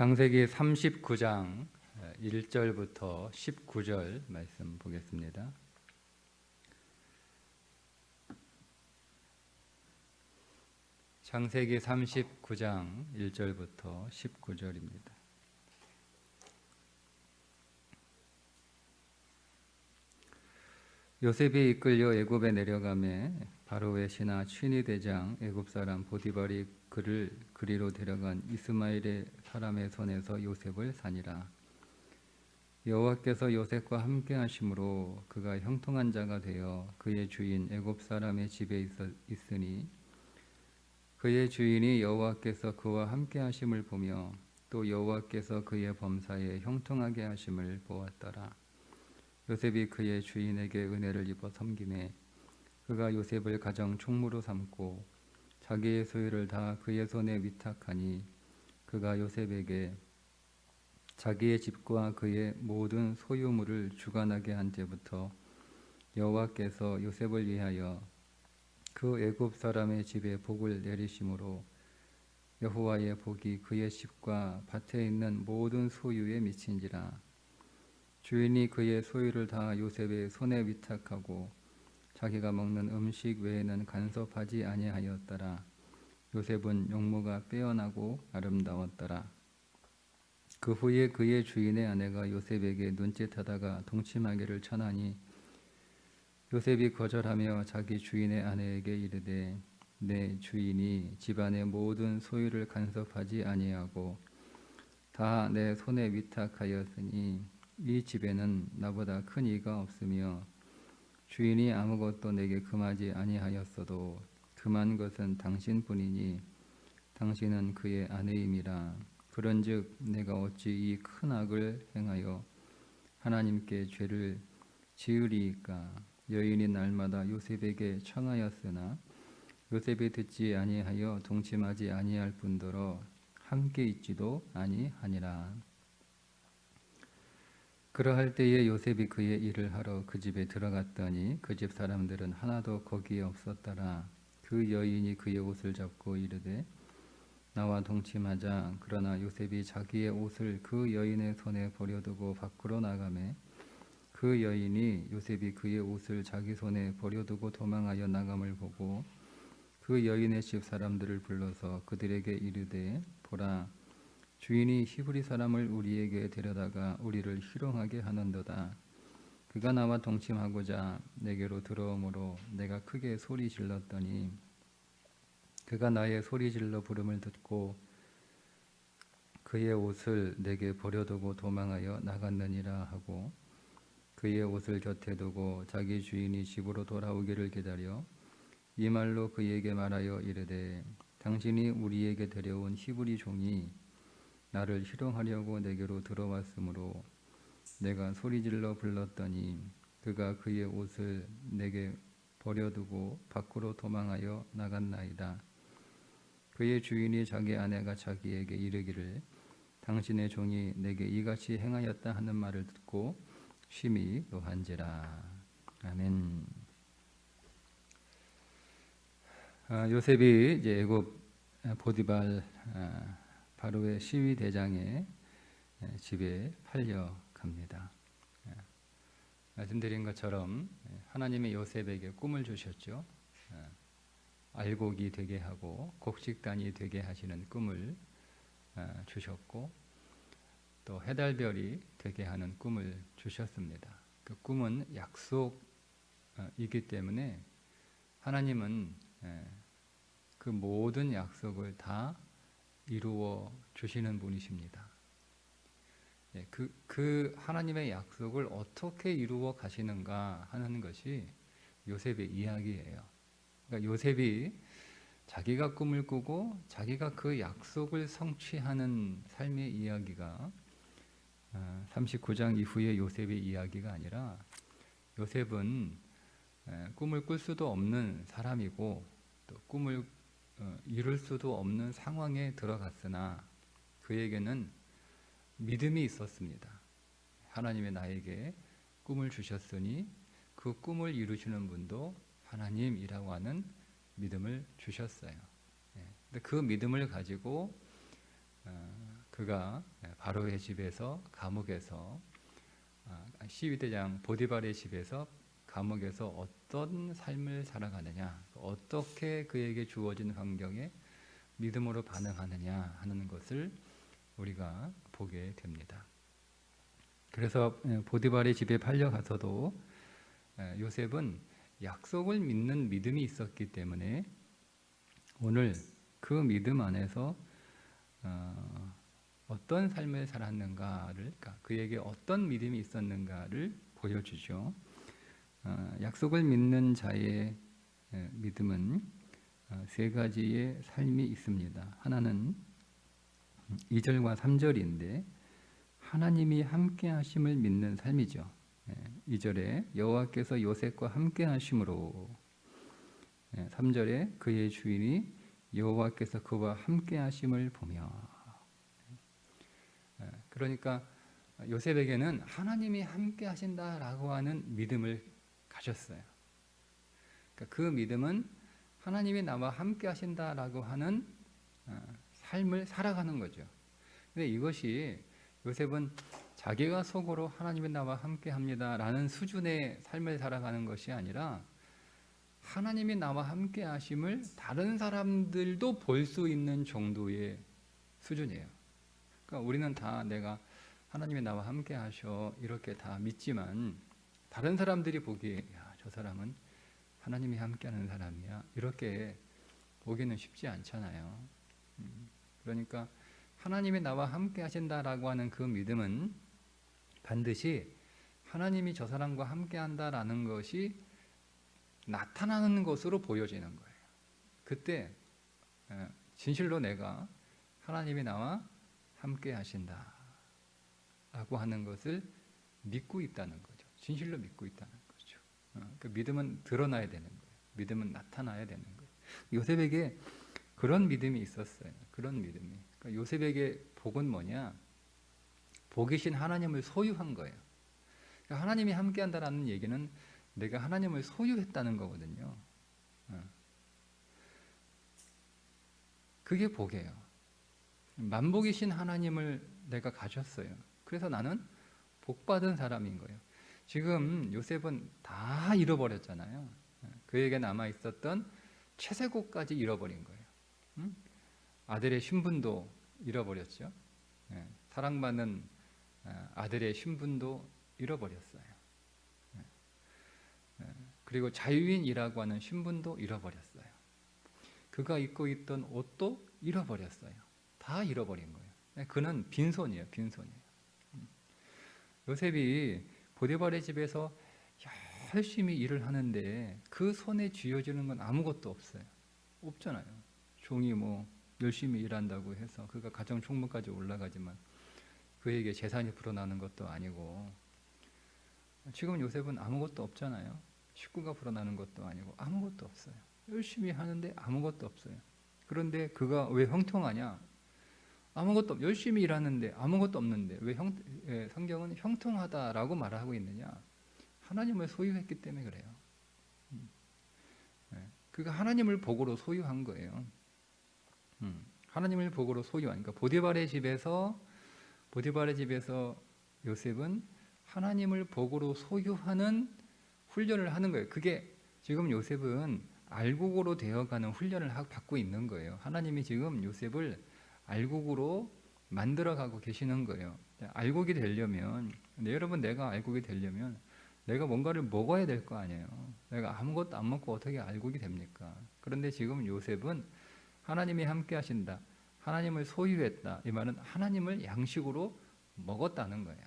창세기 39장 1절부터 19절 말씀 보겠습니다. 창세기 39장 1절부터 19절입니다. 요셉이 이끌려 애굽에 내려가매 바로의 신하 취니 대장 애굽 사람 보디발이 그를 그리로 데려간 이스마엘의 사람의 손에서 요셉을 산이라. 여호와께서 요셉과 함께 하심으로 그가 형통한 자가 되어 그의 주인 애굽 사람의 집에 있으니 그의 주인이 여호와께서 그와 함께 하심을 보며 또 여호와께서 그의 범사에 형통하게 하심을 보았더라. 요셉이 그의 주인에게 은혜를 입어 섬김에 그가 요셉을 가정 총무로 삼고 자기의 소유를 다 그의 손에 위탁하니 그가 요셉에게 자기의 집과 그의 모든 소유물을 주관하게 한 때부터 여호와께서 요셉을 위하여 그 애굽 사람의 집에 복을 내리심으로 여호와의 복이 그의 집과 밭에 있는 모든 소유에 미친지라 주인이 그의 소유를 다 요셉의 손에 위탁하고 자기가 먹는 음식 외에는 간섭하지 아니하였더라. 요셉은 용모가 빼어나고 아름다웠더라. 그 후에 그의 주인의 아내가 요셉에게 눈짓하다가 동침하기를 천하니 요셉이 거절하며 자기 주인의 아내에게 이르되 내 주인이 집안의 모든 소유를 간섭하지 아니하고 다 내 손에 위탁하였으니 이 집에는 나보다 큰 이가 없으며 주인이 아무것도 내게 금하지 아니하였어도 금한 것은 당신뿐이니 당신은 그의 아내임이라. 그런즉 내가 어찌 이 큰 악을 행하여 하나님께 죄를 지으리이까? 여인이 날마다 요셉에게 청하였으나 요셉이 듣지 아니하여 동침하지 아니할 뿐더러 함께 있지도 아니하니라. 그러할 때에 요셉이 그의 일을 하러 그 집에 들어갔더니 그 집 사람들은 하나도 거기에 없었더라. 그 여인이 그의 옷을 잡고 이르되 나와 동침하자. 그러나 요셉이 자기의 옷을 그 여인의 손에 버려두고 밖으로 나가매 그 여인이 요셉이 그의 옷을 자기 손에 버려두고 도망하여 나감을 보고 그 여인의 집 사람들을 불러서 그들에게 이르되 보라 주인이 히브리 사람을 우리에게 데려다가 우리를 희롱하게 하는도다. 그가 나와 동침하고자 내게로 들어오므로 내가 크게 소리 질렀더니 그가 나의 소리 질러 부름을 듣고 그의 옷을 내게 버려두고 도망하여 나갔느니라 하고 그의 옷을 곁에 두고 자기 주인이 집으로 돌아오기를 기다려 이 말로 그에게 말하여 이르되 당신이 우리에게 데려온 히브리 종이 나를 희롱하려고 내게로 들어왔으므로 내가 소리질러 불렀더니 그가 그의 옷을 내게 버려두고 밖으로 도망하여 나갔나이다. 그의 주인이 자기 아내가 자기에게 이르기를 당신의 종이 내게 이같이 행하였다 하는 말을 듣고 심히 노한지라. 아멘. 아, 요셉이 이제 애굽 보디발 아, 바로의 시위 대장의 집에 팔려 갑니다. 말씀드린 것처럼 하나님의 요셉에게 꿈을 주셨죠. 알곡이 되게 하고 곡식단이 되게 하시는 꿈을 주셨고 또 해달별이 되게 하는 꿈을 주셨습니다. 그 꿈은 약속이기 때문에 하나님은 그 모든 약속을 다 이루어 주시는 분이십니다. 예, 그, 그 하나님의 약속을 어떻게 이루어 가시는가 하는 것이 요셉의 이야기예요. 그러니까 요셉이 자기가 꿈을 꾸고 자기가 그 약속을 성취하는 삶의 이야기가 39장 아, 이후의 요셉의 이야기가 아니라 요셉은 꿈을 꿀 수도 없는 사람이고 또 꿈을 어, 이룰 수도 없는 상황에 들어갔으나 그에게는 믿음이 있었습니다. 하나님의 나에게 꿈을 주셨으니 그 꿈을 이루시는 분도 하나님이라고 하는 믿음을 주셨어요. 예, 그 믿음을 가지고 어, 그가 바로의 집에서 감옥에서 아, 시위대장 보디발의 집에서 감옥에서 어떤 삶을 살아가느냐, 어떻게 그에게 주어진 환경에 믿음으로 반응하느냐 하는 것을 우리가 보게 됩니다. 그래서 예, 보디발의 집에 팔려가서도 예, 요셉은 약속을 믿는 믿음이 있었기 때문에 오늘 그 믿음 안에서 어, 어떤 삶을 살았는가를 그러니까 그에게 어떤 믿음이 있었는가를 보여주죠. 어, 약속을 믿는 자의 예, 믿음은 어, 세 가지의 삶이 있습니다. 하나는 2절과 3절인데 하나님이 함께 하심을 믿는 삶이죠. 2절에 여호와께서 요셉과 함께 하심으로 3절에 그의 주인이 여호와께서 그와 함께 하심을 보며 예, 그러니까 요셉에게는 하나님이 함께 하신다라고 하는 믿음을 가졌어요. 그러니까 그 믿음은 하나님이 나와 함께 하신다라고 하는 어, 삶을 살아가는 거죠. 근데 이것이 요셉은 자기가 속으로 하나님이 나와 함께 합니다라는 수준의 삶을 살아가는 것이 아니라 하나님이 나와 함께 하심을 다른 사람들도 볼 수 있는 정도의 수준이에요. 그러니까 우리는 다 내가 하나님이 나와 함께 하셔 이렇게 다 믿지만 다른 사람들이 보기에 야, 저 사람은 하나님이 함께하는 사람이야 이렇게 보기는 쉽지 않잖아요. 음, 그러니까 하나님이 나와 함께 하신다라고 하는 그 믿음은 반드시 하나님이 저 사람과 함께 한다라는 것이 나타나는 것으로 보여지는 거예요. 그때 예, 진실로 내가 하나님이 나와 함께 하신다 라고 하는 것을 믿고 있다는 거죠. 진실로 믿고 있다는 거죠. 어, 그 믿음은 드러나야 되는 거예요. 믿음은 나타나야 되는 거예요. 요셉에게 그런 믿음이 있었어요. 그런 믿음이. 그러니까 요셉에게 복은 뭐냐? 복이신 하나님을 소유한 거예요. 그러니까 하나님이 함께한다라는 얘기는 내가 하나님을 소유했다는 거거든요. 어. 그게 복이에요. 만복이신 하나님을 내가 가졌어요. 그래서 나는 복받은 사람인 거예요. 지금 요셉은 다 잃어버렸잖아요. 그에게 남아 있었던 최세고까지 잃어버린 거예요. 응? 아들의 신분도 잃어버렸죠. 예, 사랑받는 어, 아들의 신분도 잃어버렸어요. 예, 예, 그리고 자유인이라고 하는 신분도 잃어버렸어요. 그가 입고 있던 옷도 잃어버렸어요. 다 잃어버린 거예요. 예, 그는 빈손이에요. 빈손이에요. 음. 요셉이 보디발의 집에서 열심히 일을 하는데 그 손에 쥐어지는 건 아무것도 없어요. 없잖아요. 종이 뭐 열심히 일한다고 해서 그가 가정 총무까지 올라가지만 그에게 재산이 불어나는 것도 아니고 지금 요셉은 아무것도 없잖아요. 식구가 불어나는 것도 아니고 아무것도 없어요. 열심히 하는데 아무것도 없어요. 그런데 그가 왜 형통하냐? 아무것도 없, 열심히 일하는데 아무것도 없는데 왜 형, 예, 성경은 형통하다라고 말하고 있느냐? 하나님을 소유했기 때문에 그래요. 음. 예, 그가 하나님을 복으로 소유한 거예요. 음, 하나님을 복으로 소유하니까 그러니까 보디발의 집에서 보디발의 집에서 요셉은 하나님을 복으로 소유하는 훈련을 하는 거예요. 그게 지금 요셉은 알곡으로 되어가는 훈련을 받고 있는 거예요. 하나님이 지금 요셉을 알곡으로 만들어가고 계시는 거예요. 알곡이 되려면 네, 여러분 내가 알곡이 되려면 내가 뭔가를 먹어야 될 거 아니에요. 내가 아무것도 안 먹고 어떻게 알곡이 됩니까? 그런데 지금 요셉은 하나님이 함께 하신다. 하나님을 소유했다. 이 말은 하나님을 양식으로 먹었다는 거예요.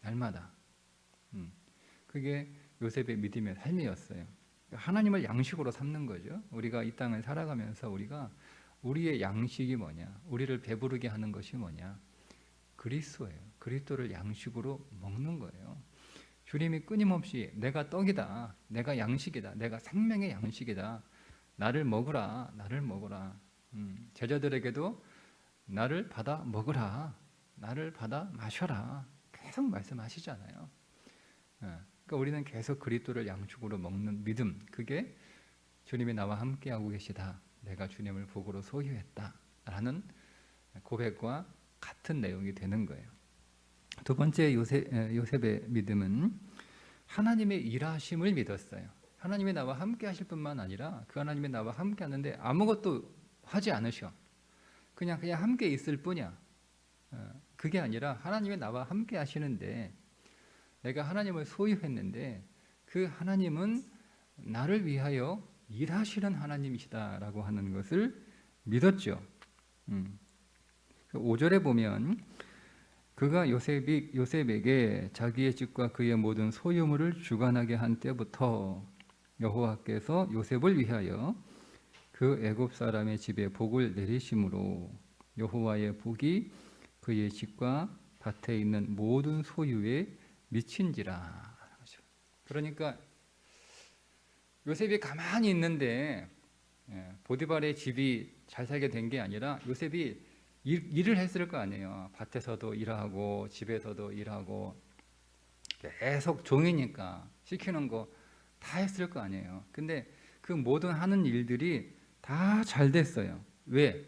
날마다. 음. 그게 요셉의 믿음의 삶이었어요. 하나님을 양식으로 삼는 거죠. 우리가 이 땅을 살아가면서 우리가 우리의 양식이 뭐냐? 우리를 배부르게 하는 것이 뭐냐? 그리스도예요. 그리스도를 양식으로 먹는 거예요. 주님이 끊임없이 내가 떡이다. 내가 양식이다. 내가 생명의 양식이다. 나를 먹으라. 나를 먹으라. 음, 제자들에게도 나를 받아 먹으라, 나를 받아 마셔라 계속 말씀하시잖아요. 예, 그러니까 우리는 계속 그리스도를 양축으로 먹는 믿음, 그게 주님이 나와 함께 하고 계시다. 내가 주님을 복으로 소유했다라는 고백과 같은. 내용이 되는 거예요. 두 번째 요셉, 에, 요셉의 믿음은 하나님의 일하심을 믿었어요. 하나님이 나와 함께 하실 뿐만 아니라 그 하나님이 나와 함께 하는데 아무것도 하지 않으셔. 그냥 그냥 함께 있을 뿐이야. 어, 그게 아니라 하나님이 나와 함께 하시는데 내가 하나님을 소유했는데 그 하나님은 나를 위하여 일하시는 하나님이시다라고 하는 것을 믿었죠. 음. 5절에 보면 그가 요셉이 요셉에게 자기의 집과 그의 모든 소유물을 주관하게 한 때부터 여호와께서 요셉을 위하여 그 애굽 사람의 집에 복을 내리심으로 여호와의 복이 그의 집과 밭에 있는 모든 소유에 미친지라. 그러니까 요셉이 가만히 있는데 예, 보디발의 집이 잘 살게 된 게 아니라 요셉이 일, 일을 했을 거 아니에요. 밭에서도 일하고 집에서도 일하고 계속 종이니까 시키는 거 다 했을 거 아니에요. 근데 그 모든 하는 일들이 다 잘 됐어요. 왜?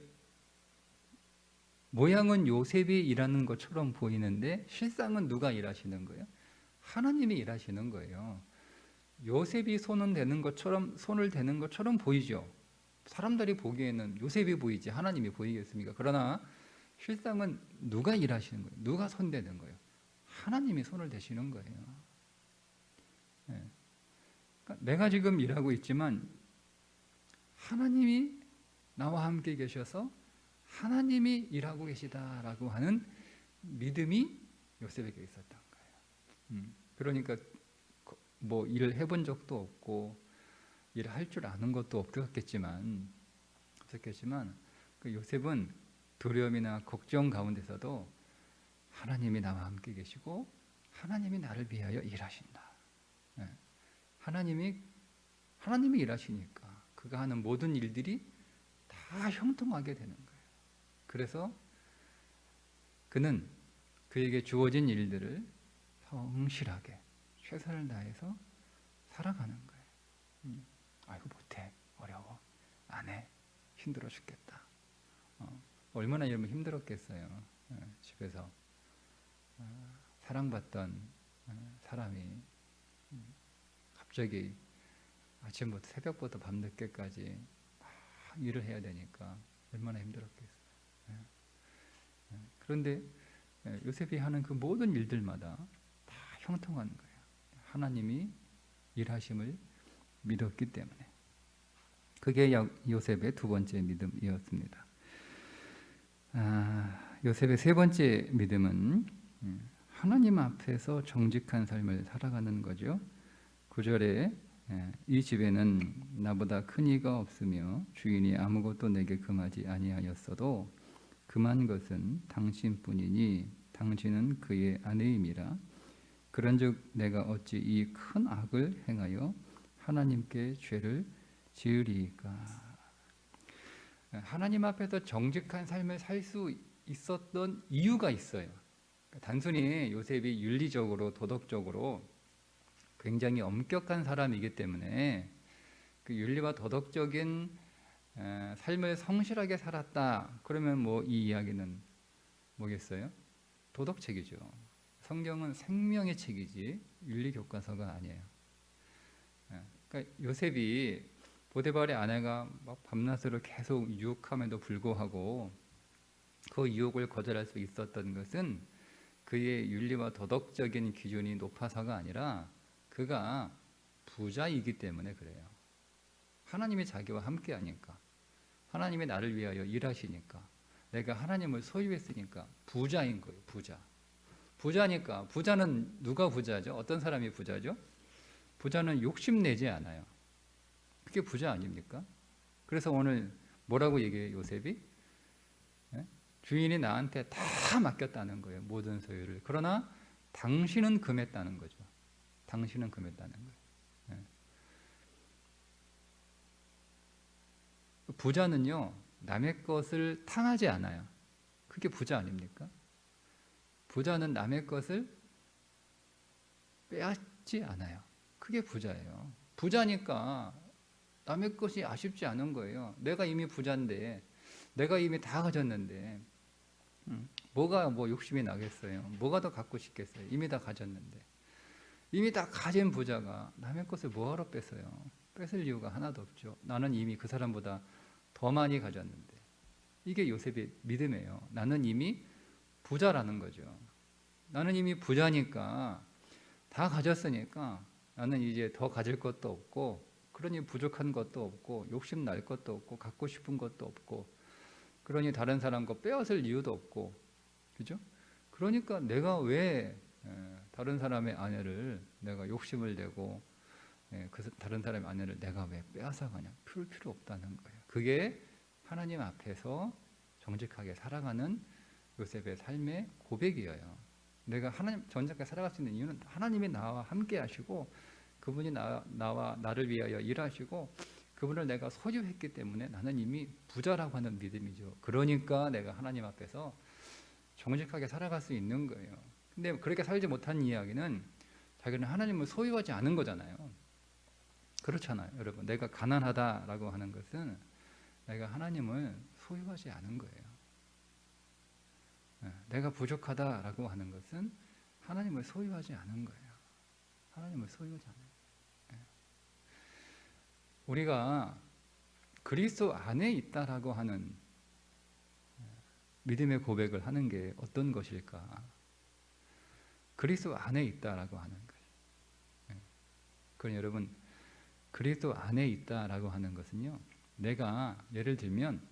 모양은 요셉이 일하는 것처럼 보이는데 실상은 누가 일하시는 거예요? 하나님이 일하시는 거예요. 요셉이 손은 대는 것처럼 손을 대는 것처럼 보이죠. 사람들이 보기에는 요셉이 보이지 하나님이 보이겠습니까? 그러나 실상은 누가 일하시는 거예요? 누가 손 대는 거예요? 하나님이 손을 대시는 거예요. 네. 그러니까 내가 지금 일하고 있지만 하나님이 나와 함께 계셔서 하나님이 일하고 계시다라고 하는 믿음이 요셉에게 있었던 거예요. 음, 그러니까 뭐 일을 해본 적도 없고 일을 할 줄 아는 것도 없었겠지만 없었겠지만 그 요셉은 두려움이나 걱정 가운데서도 하나님이 나와 함께 계시고 하나님이 나를 위하여 일하신다. 네. 하나님이 하나님이 일하시니까 그가 하는 모든 일들이 다 형통하게 되는 거예요. 그래서 그는 그에게 주어진 일들을 성실하게 최선을 다해서 살아가는 거예요. 음, 아이고 못해 어려워 안해 힘들어 죽겠다. 어, 얼마나 이러면 힘들었겠어요. 어, 집에서 어, 사랑받던 어, 사람이 음, 갑자기 아침부터 새벽부터 밤늦게까지 막 일을 해야 되니까 얼마나 힘들었겠어요. 예. 예. 그런데 예, 요셉이 하는 그 모든 일들마다 다 형통한 거예요. 하나님이 일하심을 믿었기 때문에. 그게 요셉의 두 번째 믿음이었습니다. 아, 요셉의 세 번째 믿음은 음, 하나님 앞에서 정직한 삶을 살아가는 거죠. 9절에 이 집에는 나보다 큰 이가 없으며 주인이 아무것도 내게 금하지 아니하였어도 금한 것은 당신뿐이니 당신은 그의 아내임이라 그런즉 내가 어찌 이 큰 악을 행하여 하나님께 죄를 지으리까 하나님 앞에서 정직한 삶을 살 수 있었던 이유가 있어요. 단순히 요셉이 윤리적으로 도덕적으로 굉장히 엄격한 사람이기 때문에 그 윤리와 도덕적인 삶을 성실하게 살았다. 그러면 뭐 이 이야기는 뭐겠어요? 도덕책이죠. 성경은 생명의 책이지 윤리 교과서가 아니에요. 그러니까 요셉이 보데발의 아내가 막 밤낮으로 계속 유혹함에도 불구하고 그 유혹을 거절할 수 있었던 것은 그의 윤리와 도덕적인 기준이 높아서가 아니라 그가 부자이기 때문에 그래요. 하나님이 자기와 함께 하니까 하나님이 나를 위하여 일하시니까 내가 하나님을 소유했으니까 부자인 거예요. 부자. 부자니까 부자는 누가 부자죠? 어떤 사람이 부자죠? 부자는 욕심내지 않아요. 그게 부자 아닙니까? 그래서 오늘 뭐라고 얘기해 요셉이? 예? 주인이 나한테 다 맡겼다는 거예요. 모든 소유를. 그러나 당신은 금했다는 거죠. 당신은 금했다는 거예요. 예. 부자는요 남의 것을 탕하지 않아요. 그게 부자 아닙니까? 부자는 남의 것을 빼앗지 않아요. 그게 부자예요. 부자니까 남의 것이 아쉽지 않은 거예요. 내가 이미 부자인데, 내가 이미 다 가졌는데, 음, 뭐가 뭐 욕심이 나겠어요? 뭐가 더 갖고 싶겠어요? 이미 다 가졌는데. 이미 다 가진 부자가 남의 것을 뭐하러 뺏어요? 뺏을 이유가 하나도 없죠. 나는 이미 그 사람보다 더 많이 가졌는데. 이게 요셉의 믿음이에요. 나는 이미 부자라는 거죠. 나는 이미 부자니까 다 가졌으니까 나는 이제 더 가질 것도 없고 그러니 부족한 것도 없고 욕심 날 것도 없고 갖고 싶은 것도 없고 그러니 다른 사람 거 빼앗을 이유도 없고 그죠? 그러니까 내가 왜 에, 다른 사람의 아내를 내가 욕심을 내고 에, 그 사- 다른 사람의 아내를 내가 왜 빼앗아 가냐? 필요 필요 없다는 거예요. 그게 하나님 앞에서 정직하게 살아가는 요셉의 삶의 고백이에요. 내가 하나님 정직하게 살아갈 수 있는 이유는 하나님이 나와 함께 하시고 그분이 나, 나와 나를 위하여 일하시고 그분을 내가 소유했기 때문에 나는 이미 부자라고 하는 믿음이죠. 그러니까 내가 하나님 앞에서 정직하게 살아갈 수 있는 거예요. 근데 그렇게 살지 못한 이야기는 자기는 하나님을 소유하지 않은 거잖아요. 그렇잖아요, 여러분. 내가 가난하다라고 하는 것은 내가 하나님을 소유하지 않은 거예요. 예, 내가 부족하다라고 하는 것은 하나님을 소유하지 않은 거예요. 하나님을 소유하지 않아요. 예. 우리가 그리스도 안에 있다라고 하는 예, 믿음의 고백을 하는 게 어떤 것일까? 그리스도 안에 있다라고 하는 것. 예. 그럼 여러분 그리스도 안에 있다라고 하는 것은요. 내가 예를 들면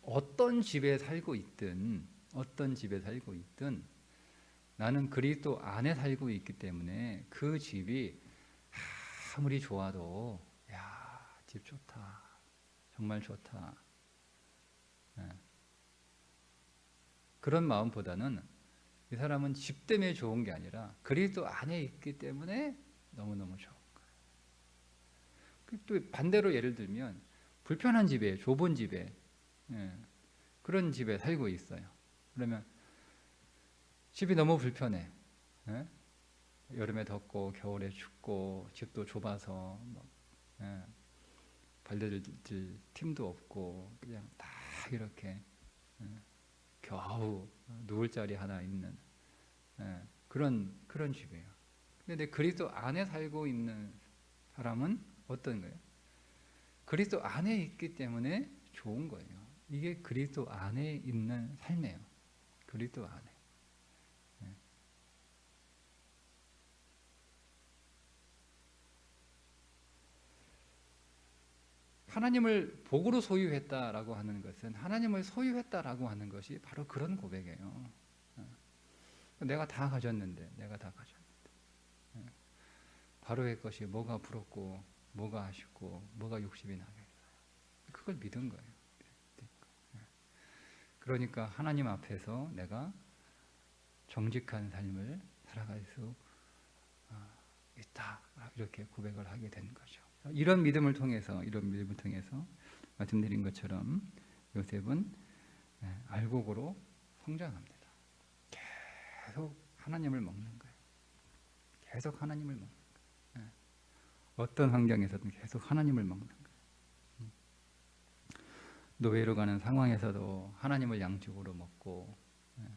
어떤 집에 살고 있든 어떤 집에 살고 있든 나는 그리스도 안에 살고 있기 때문에 그 집이 아무리 좋아도 야 집 좋다 정말 좋다 예. 그런 마음보다는 이 사람은 집 때문에 좋은 게 아니라 그리스도 안에 있기 때문에 너무너무 좋은 거예요. 그또 반대로 예를 들면 불편한 집에 좁은 집에 예, 그런 집에 살고 있어요. 그러면 집이 너무 불편해. 예? 여름에 덥고 겨울에 춥고 집도 좁아서 뭐, 예, 발려들 틈도 없고 그냥 다 이렇게 예, 겨우 누울 자리 하나 있는 예, 그런 그런 집이에요. 근데 그리스도 안에 살고 있는 사람은 어떤 거예요? 그리스도 안에 있기 때문에 좋은 거예요. 이게 그리스도 안에 있는 삶이에요. 그리스도 안에. 네. 하나님을 복으로 소유했다라고 하는 것은 하나님을 소유했다라고 하는 것이 바로 그런 고백이에요. 어. 내가 다 가졌는데, 내가 다 가졌는데. 예. 바로의 것이 뭐가 부럽고, 뭐가 아쉽고, 뭐가 욕심이 나겠어요. 그걸 믿은 거예요. 예. 그러니까 하나님 앞에서 내가 정직한 삶을 살아갈 수 어, 있다. 이렇게 고백을 하게 된 거죠. 이런 믿음을 통해서 이런 믿음을 통해서 말씀드린 것처럼 요셉은 예, 알곡으로 성장합니다. 계속 하나님을 먹는 거예요. 계속 하나님을 먹는 거예요. 예. 어떤 환경에서든 계속 하나님을 먹는 거예요. 음. 노예로 가는 상황에서도 하나님을 양쪽으로 먹고 예,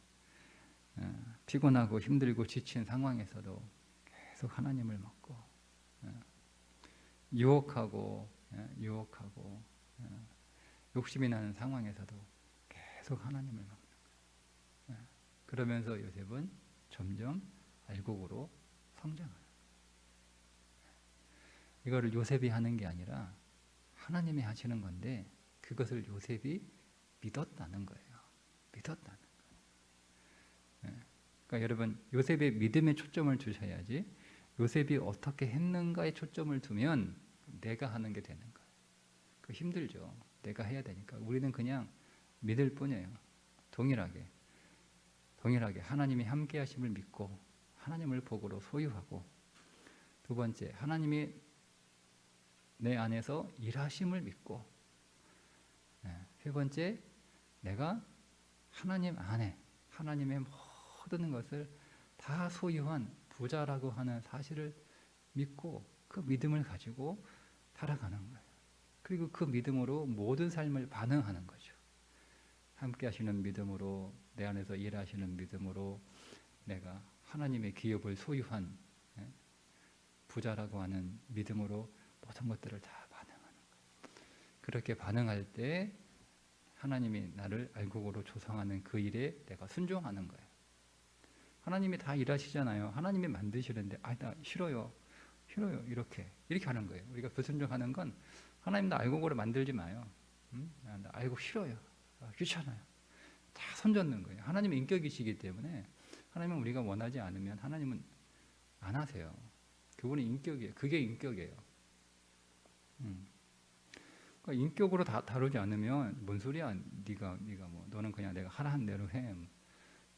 예, 피곤하고 힘들고 지친 상황에서도 계속 하나님을 먹고 예, 유혹하고 예, 유혹하고 예, 욕심이 나는 상황에서도 계속 하나님을. 예, 그러면서 요셉은 점점 알곡으로 성장해요. 이거를 요셉이 하는 게 아니라 하나님이 하시는 건데 그것을 요셉이 믿었다는 거예요. 믿었다는 거예요. 예, 그러니까 여러분 요셉의 믿음에 초점을 두셔야지 요셉이 어떻게 했는가에 초점을 두면 내가 하는 게 되는 거예요. 그 힘들죠. 내가 해야 되니까 우리는 그냥 믿을 뿐이에요. 동일하게 동일하게 하나님이 함께 하심을 믿고 하나님을 복으로 소유하고 두 번째 하나님이 내 안에서 일하심을 믿고 네, 세 번째 내가 하나님 안에 하나님의 모든 것을 다 소유한 부자라고 하는 사실을 믿고 그 믿음을 가지고 살아가는 거예요. 그리고 그 믿음으로 모든 삶을 반응하는 거죠. 함께 하시는 믿음으로 내내 안에서 일하시는 믿음으로 내가 하나님의 기업을 소유한 예, 부자라고 하는 믿음으로 모든 것들을 다 반응하는 거예요. 그렇게 반응할 때 하나님이 나를 알곡으로 조성하는 그 일에 내가 순종하는 거예요. 하나님이 다 일하시잖아요. 하나님이 만드시는데 아 나 싫어요. 싫어요. 이렇게 이렇게 하는 거예요. 우리가 불순종하는 건 하나님 나 알곡으로 만들지 마요. 음? 아, 나 알곡 싫어요. 아, 귀찮아요. 다 손잡는 거예요. 하나님의 인격이시기 때문에 하나님은 우리가 원하지 않으면 하나님은 안 하세요. 그분의 인격이에요. 그게 인격이에요. 음. 그러니까 인격으로 다 다루지 않으면 뭔 소리야? 네가 네가 뭐 너는 그냥 내가 하라는 대로 해.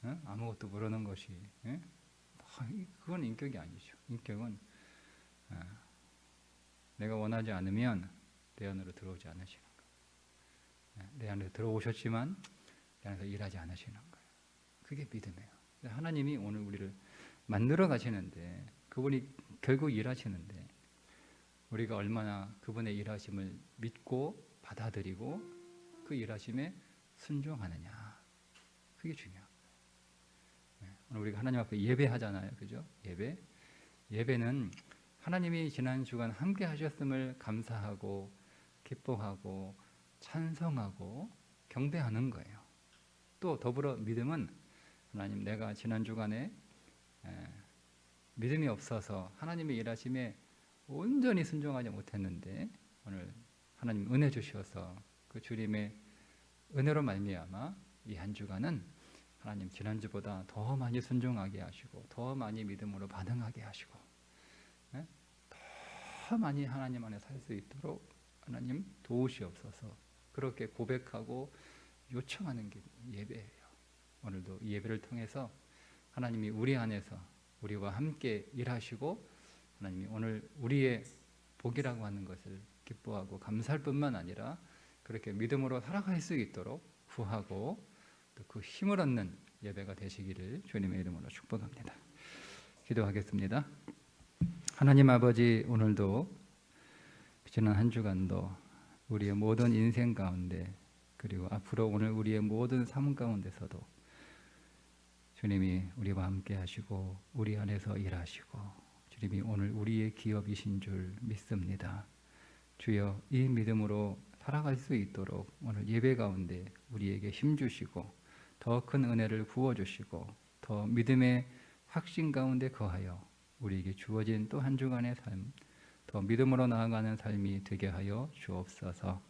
어? 아무것도 모르는 것이 예? 아, 그건 인격이 아니죠. 인격은 아, 내가 원하지 않으면 내 안으로 들어오지 않으시는 거예요. 예, 내 안에 들어오셨지만 내 안에서 일하지 않으시는 거예요. 그게 믿음이에요. 하나님이 오늘 우리를 만들어 가시는데 그분이 결국 일하시는데 우리가 얼마나 그분의 일하심을 믿고 받아들이고 그 일하심에 순종하느냐 그게 중요합니다. 네, 오늘 우리가 하나님 앞에 예배하잖아요, 그죠? 예배 예배는 하나님이 지난 주간 함께 하셨음을 감사하고 기뻐하고 찬성하고 경배하는 거예요. 또 더불어 믿음은 하나님 내가 지난 주간에 에, 믿음이 없어서 하나님의 일하심에 온전히 순종하지 못했는데 오늘 하나님 은혜 주셔서 그 주님의 은혜로 말미암아 이 한 주간은 하나님 지난주보다 더 많이 순종하게 하시고 더 많이 믿음으로 반응하게 하시고 예? 더 많이 하나님 안에 살 수 있도록 하나님 도우시옵소서 그렇게 고백하고 요청하는 게 예배예요. 오늘도 이 예배를 통해서 하나님이 우리 안에서 우리와 함께 일하시고 하나님이 오늘 우리의 복이라고 하는 것을 기뻐하고 감사할 뿐만 아니라 그렇게 믿음으로 살아갈 수 있도록 구하고 또 그 힘을 얻는 예배가 되시기를 주님의 이름으로 축복합니다. 기도하겠습니다. 하나님 아버지 오늘도 지난 한 주간도 우리의 모든 인생 가운데 그리고 앞으로 오늘 우리의 모든 삶 가운데서도 주님이 우리와 함께 하시고 우리 안에서 일하시고 주님이 오늘 우리의 기업이신 줄 믿습니다. 주여 이 믿음으로 살아갈 수 있도록 오늘 예배 가운데 우리에게 힘 주시고 더 큰 은혜를 부어 주시고 더 믿음의 확신 가운데 거하여 우리에게 주어진 또 한 주간의 삶, 더 믿음으로 나아가는 삶이 되게 하여 주옵소서.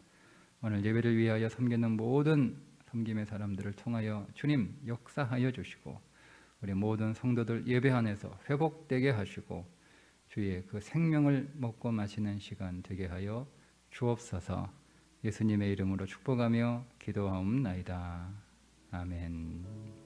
오늘 예배를 위하여 섬기는 모든 섬김의 사람들을 통하여 주님 역사하여 주시고 우리 모든 성도들 예배 안에서 회복되게 하시고 주의 그 생명을 먹고 마시는 시간 되게 하여 주옵소서. 예수님의 이름으로 축복하며 기도하옵나이다. 아멘.